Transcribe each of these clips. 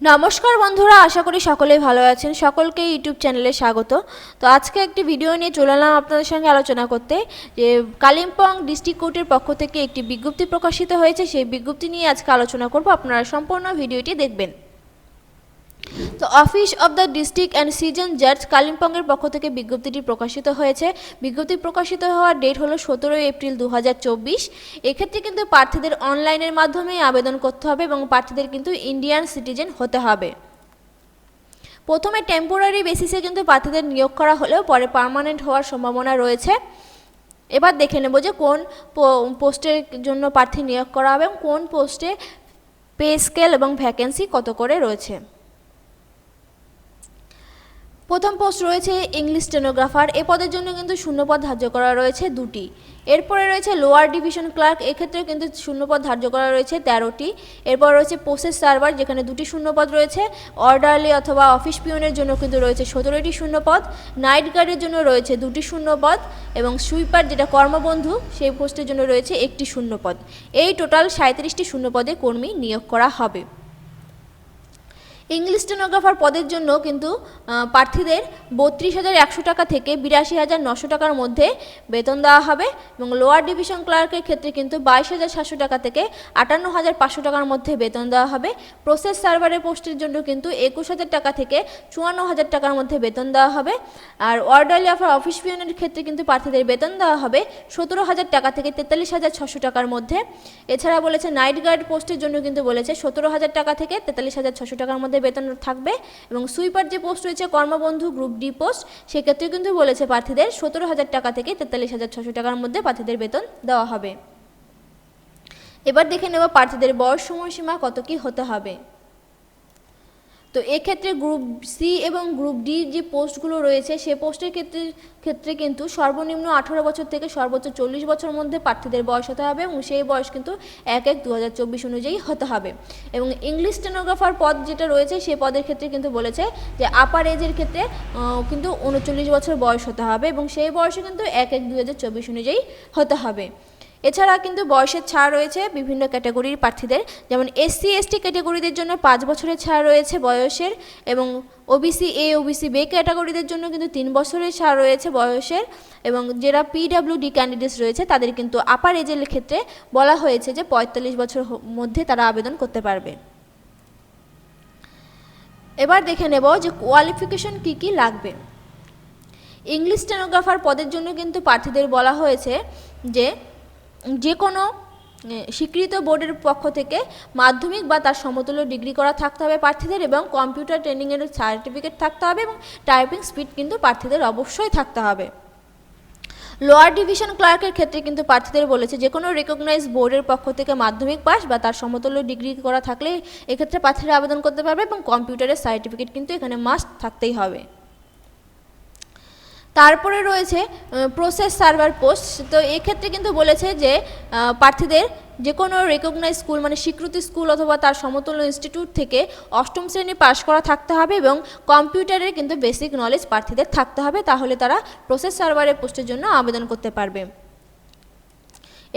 নমস্কার বন্ধুরা, আশা করি সকলেই ভালো আছেন। সকলকে ইউটিউব চ্যানেলে স্বাগত। তো আজকে একটি ভিডিও নিয়ে চলে এলাম আপনাদের সঙ্গে আলোচনা করতে, যে কালিম্পং ডিস্ট্রিক্ট কোর্টের পক্ষ থেকে একটি বিজ্ঞপ্তি প্রকাশিত হয়েছে। সেই বিজ্ঞপ্তি নিয়ে আজকে আলোচনা করব। আপনারা সম্পূর্ণ ভিডিওটি দেখবেন। তো office of the district and session জাজ কালিম্পংয়ের পক্ষ থেকে বিজ্ঞপ্তিটি প্রকাশিত হয়েছে। বিজ্ঞপ্তি প্রকাশিত হওয়ার ডেট হলো সতেরোই এপ্রিল দু হাজার চব্বিশ। এক্ষেত্রে কিন্তু প্রার্থীদের অনলাইনের মাধ্যমেই আবেদন করতে হবে এবং প্রার্থীদের কিন্তু ইন্ডিয়ান সিটিজেন হতে হবে। প্রথমে টেম্পোরারি বেসিসে কিন্তু প্রার্থীদের নিয়োগ করা হলেও পরে পার্মানেন্ট হওয়ার সম্ভাবনা রয়েছে। এবার দেখে নেব যে কোন পোস্টের জন্য প্রার্থী নিয়োগ করা হবে এবং কোন পোস্টে পে স্কেল এবং ভ্যাকেন্সি কত করে রয়েছে। প্রথম পোস্ট রয়েছে ইংলিশ স্টেনোগ্রাফার এ পদের জন্য কিন্তু শূন্যপদ ধার্য করা রয়েছে দুটি। এরপরে রয়েছে লোয়ার ডিভিশন ক্লার্ক এক্ষেত্রেও কিন্তু শূন্যপদ ধার্য করা রয়েছে তেরোটি। এরপর রয়েছে প্রসেস সার্ভার যেখানে দুটি শূন্যপদ রয়েছে। অর্ডারলি অথবা অফিস পিয়নের জন্য কিন্তু রয়েছে সতেরোটি শূন্যপদ। নাইট গার্ডের জন্য রয়েছে দুটি শূন্যপদ। এবং সুইপার যেটা কর্মবন্ধু, সেই পোস্টের জন্য রয়েছে একটি শূন্যপদ। এই টোটাল সাঁত্রিশটি শূন্যপদে কর্মী নিয়োগ করা হবে। ইংলিশ স্টেনোগ্রাফার পদের জন্য কিন্তু প্রার্থীদের বত্রিশ হাজার একশো টাকা থেকে বিরাশি হাজার নশো টাকার মধ্যে বেতন দেওয়া হবে এবং লোয়ার ডিভিশন ক্লার্কের ক্ষেত্রে কিন্তু বাইশ হাজার সাতশো টাকা থেকে আটান্ন হাজার পাঁচশো টাকার মধ্যে বেতন দেওয়া হবে। প্রসেস সার্ভারের পোস্টের জন্য কিন্তু একুশ হাজার টাকা থেকে চুয়ান্ন হাজার টাকার মধ্যে বেতন দেওয়া হবে। আর অর্ডারলি অফার অফিস পিয়নের ক্ষেত্রে কিন্তু প্রার্থীদের বেতন দেওয়া হবে সতেরো হাজার টাকা থেকে তেতাল্লিশ হাজার ছশো টাকার মধ্যে। এছাড়া বলেছে নাইট গার্ড পোস্টের জন্য কিন্তু বলেছে সতেরো হাজার টাকা থেকে তেতাল্লিশ হাজার ছশো টাকার মধ্যে বেতন থাকবে এবং সুইপার যে পোস্ট রয়েছে, কর্মবন্ধু গ্রুপ ডি পোস্ট, সেক্ষেত্রে কিন্তু বলেছে প্রার্থীদের সতেরো হাজার টাকা থেকে তেতাল্লিশ হাজার ছশো টাকার মধ্যে প্রার্থীদের বেতন দেওয়া হবে। এবার দেখে নেব প্রার্থীদের বয়স সময়সীমা কত কি হতে হবে। তো এক্ষেত্রে গ্রুপ সি এবং গ্রুপ ডি যে পোস্টগুলো রয়েছে, সে পোস্টের ক্ষেত্রে ক্ষেত্রে কিন্তু সর্বনিম্ন আঠারো বছর থেকে সর্বোচ্চ চল্লিশ বছর মধ্যে প্রার্থীদের বয়স হতে হবে এবং সেই বয়স কিন্তু এক এক দু হাজার চব্বিশ অনুযায়ী হতে হবে। এবং ইংলিশ স্টেনোগ্রাফার পদ যেটা রয়েছে, সে পদের ক্ষেত্রে কিন্তু বলেছে যে আপার এজের ক্ষেত্রে কিন্তু উনচল্লিশ বছর বয়স হতে হবে এবং সেই বয়সে কিন্তু এক এক দু হাজার চব্বিশ অনুযায়ী হতে হবে। এছাড়া কিন্তু বয়সের ছাড় রয়েছে বিভিন্ন ক্যাটাগরির প্রার্থীদের। যেমন এসসি এসটি ক্যাটাগরিদের জন্য পাঁচ বছরের ছাড় রয়েছে বয়সের এবং ওবিসি এ ওবিসি বে ক্যাটাগরিদের জন্য কিন্তু তিন বছরের ছাড় রয়েছে বয়সের এবং যারা পিডাব্লিউডি ক্যান্ডিডেটস রয়েছে, তাদের কিন্তু আপার এজের ক্ষেত্রে বলা হয়েছে যে পঁয়তাল্লিশ বছর মধ্যে তারা আবেদন করতে পারবে। এবার দেখে নেব যে কোয়ালিফিকেশন কি কি লাগবে। ইংলিশ স্টেনোগ্রাফার পদের জন্য কিন্তু প্রার্থীদের বলা হয়েছে যে যে কোনো স্বীকৃত বোর্ডের পক্ষ থেকে মাধ্যমিক বা তার সমতুল্য ডিগ্রি করা থাকতে হবে প্রার্থীদের এবং কম্পিউটার ট্রেনিংয়ের সার্টিফিকেট থাকতে হবে এবং টাইপিং স্পিড কিন্তু প্রার্থীদের অবশ্যই থাকতে হবে। লোয়ার ডিভিশন ক্লার্কের ক্ষেত্রে কিন্তু প্রার্থীদের বলেছে যে কোনো রেকগনাইজ বোর্ডের পক্ষ থেকে মাধ্যমিক পাস বা তার সমতুল্য ডিগ্রি করা থাকলে এক্ষেত্রে প্রার্থীরা আবেদন করতে পারবে এবং কম্পিউটারের সার্টিফিকেট কিন্তু এখানে মাস্ট থাকতেই হবে। তারপরে রয়েছে প্রসেস সার্ভার পোস্ট তো এক্ষেত্রে কিন্তু বলেছে যে প্রার্থীদের যে কোনো রেকগনাইজ স্কুল মানে স্বীকৃতি স্কুল অথবা তার সমতুল্য ইনস্টিটিউট থেকে অষ্টম শ্রেণি পাশ করা থাকতে হবে এবং কম্পিউটারের কিন্তু বেসিক নলেজ প্রার্থীদের থাকতে হবে। তাহলে তারা প্রসেস সার্ভারের পোস্টের জন্য আবেদন করতে পারবে।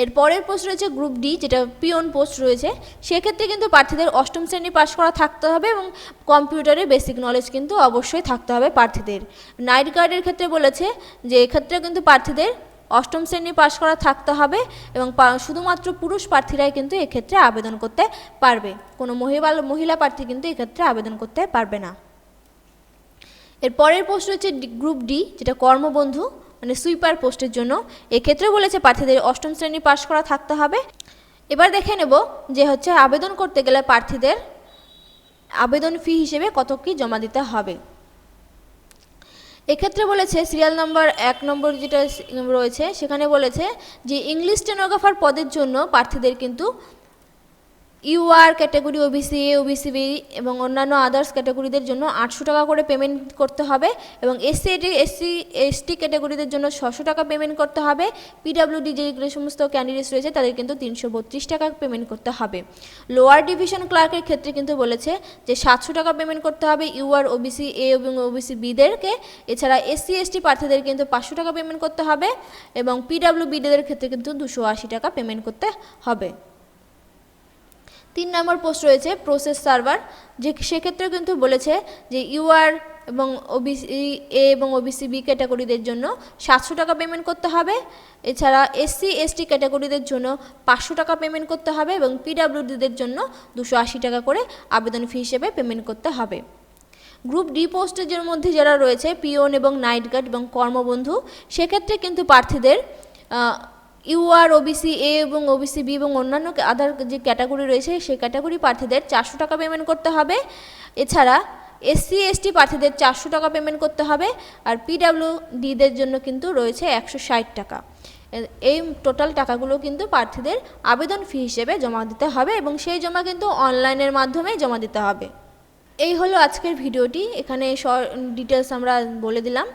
এর পরের পোস্ট রয়েছে গ্রুপ ডি যেটা পিওন পোস্ট রয়েছে। সেক্ষেত্রে কিন্তু প্রার্থীদের অষ্টম শ্রেণি পাশ করা থাকতে হবে এবং কম্পিউটারে বেসিক নলেজ কিন্তু অবশ্যই থাকতে হবে প্রার্থীদের। নাইট গার্ডের ক্ষেত্রে বলেছে যে, এক্ষেত্রে কিন্তু প্রার্থীদের অষ্টম শ্রেণি পাশ করা থাকতে হবে এবং শুধুমাত্র পুরুষ প্রার্থীরাই কিন্তু এক্ষেত্রে আবেদন করতে পারবে। কোনো মহিলা মহিলা প্রার্থী কিন্তু এক্ষেত্রে আবেদন করতে পারবে না। এর পরের পোস্ট হচ্ছে গ্রুপ ডি যেটা কর্মবন্ধু। মানে সুইপার পোস্টের জন্য। এক্ষেত্রে বলেছে প্রার্থীদের অষ্টম শ্রেণি পাশ করা থাকতে হবে। এবার দেখে নেব যে হচ্ছে আবেদন করতে গেলে প্রার্থীদের আবেদন ফি হিসেবে কত কি জমা দিতে হবে। এক্ষেত্রে বলেছে, সিরিয়াল নাম্বার এক নম্বর যেটা রয়েছে, সেখানে বলেছে যে, ইংলিশ স্টেনোগ্রাফার পদের জন্য প্রার্থীদের কিন্তু UR category OBC A OBC B এবং অন্যান্য আদার্স ক্যাটাগরিদের জন্য আটশো টাকা করে পেমেন্ট করতে হবে এবং এসসি এসসি এসটি ক্যাটাগরিদের জন্য ছশো টাকা পেমেন্ট করতে হবে। পিডাব্লিউডি যে সমস্ত ক্যান্ডিডেটস রয়েছে তাদের কিন্তু তিনশো বত্রিশ টাকা পেমেন্ট করতে হবে। লোয়ার ডিভিশন ক্লার্কের ক্ষেত্রে কিন্তু বলেছে যে সাতশো টাকা পেমেন্ট করতে হবে ইউআর ওবিসি এ এবং ওবিসি বিদেরকে এছাড়া এসসি এসটি প্রার্থীদের কিন্তু পাঁচশো টাকা পেমেন্ট করতে হবে এবং পিডাব্লিউ বিদের ক্ষেত্রে কিন্তু দুশো আশি টাকা পেমেন্ট করতে হবে। তিন নম্বর পোস্ট রয়েছে প্রসেস সার্ভার যে সেক্ষেত্রে কিন্তু বলেছে যে ইউআর এবং ওবিসি এ এবং ওবিসি বি ক্যাটাগরিদের জন্য সাতশো টাকা পেমেন্ট করতে হবে। এছাড়া এসসি এসটি ক্যাটাগরিদের জন্য পাঁচশো টাকা পেমেন্ট করতে হবে এবং পিডাব্লিউডিদের জন্য দুশো আশি টাকা করে আবেদন ফি হিসেবে পেমেন্ট করতে হবে। গ্রুপ ডি পোস্টেজের মধ্যে যারা রয়েছে পিওন এবং নাইট গার্ড এবং কর্মবন্ধু, সেক্ষেত্রে কিন্তু প্রার্থীদের ইউআর ওবিসি এ এবং ওবিসি বি এবং অন্যান্য আদার যে ক্যাটাগরি রয়েছে, সেই ক্যাটাগরি প্রার্থীদের চারশো টাকা পেমেন্ট করতে হবে। এছাড়া এসসি এসটি প্রার্থীদের চারশো টাকা পেমেন্ট করতে হবে আর পিডাব্লিউ ডিদের জন্য কিন্তু রয়েছে একশো ষাট টাকা। এই টোটাল টাকাগুলো কিন্তু প্রার্থীদের আবেদন ফি হিসেবে জমা দিতে হবে এবং সেই জমা কিন্তু অনলাইনের মাধ্যমে জমা দিতে হবে। এই হলো আজকের ভিডিওটি। এখানে ডিটেলস আমরা বলে দিলাম।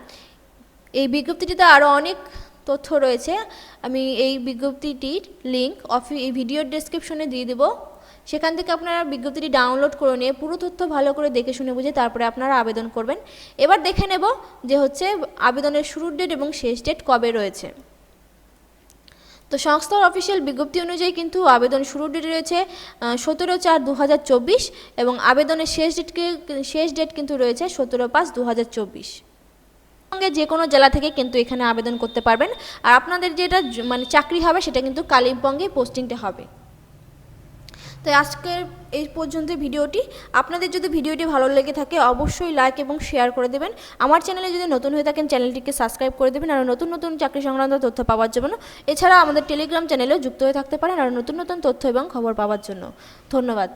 এই বিজ্ঞপ্তিটিতে আরও অনেক তথ্য রয়েছে। আমি এই বিজ্ঞপ্তিটির লিঙ্ক অফি এই ভিডিওর ডেসক্রিপশনে দিয়ে দেবো। সেখান থেকে আপনারা বিজ্ঞপ্তিটি ডাউনলোড করে নিয়ে পুরো তথ্য ভালো করে দেখে শুনে বুঝে তারপরে আপনারা আবেদন করবেন। এবার দেখে নেব যে হচ্ছে আবেদনের শুরুর ডেট এবং শেষ ডেট কবে রয়েছে। তো সংস্থার অফিসিয়াল বিজ্ঞপ্তি অনুযায়ী কিন্তু আবেদন শুরুর ডেট রয়েছে সতেরো চার দু এবং আবেদনের শেষ ডেটকে শেষ ডেট কিন্তু রয়েছে সতেরো পাঁচ দু সঙ্গে যে কোনো জেলা থেকে কিন্তু এখানে আবেদন করতে পারবেন। আর আপনাদের যেটা মানে চাকরি হবে সেটা কিন্তু কালিম্পংয়ে পোস্টিংটা হবে। তো আজকের এই পর্যন্ত ভিডিওটি। আপনাদের যদি ভিডিওটি ভালো লেগে থাকে অবশ্যই লাইক এবং শেয়ার করে দেবেন। আমার চ্যানেলে যদি নতুন হয়ে থাকেন চ্যানেলটিকে সাবস্ক্রাইব করে দেবেন। আর নতুন নতুন চাকরি সংক্রান্ত তথ্য পাওয়ার জন্য এছাড়া আমাদের টেলিগ্রাম চ্যানেলেও যুক্ত হয়ে থাকতে পারেন। আর নতুন নতুন তথ্য এবং খবর পাওয়ার জন্য। ধন্যবাদ।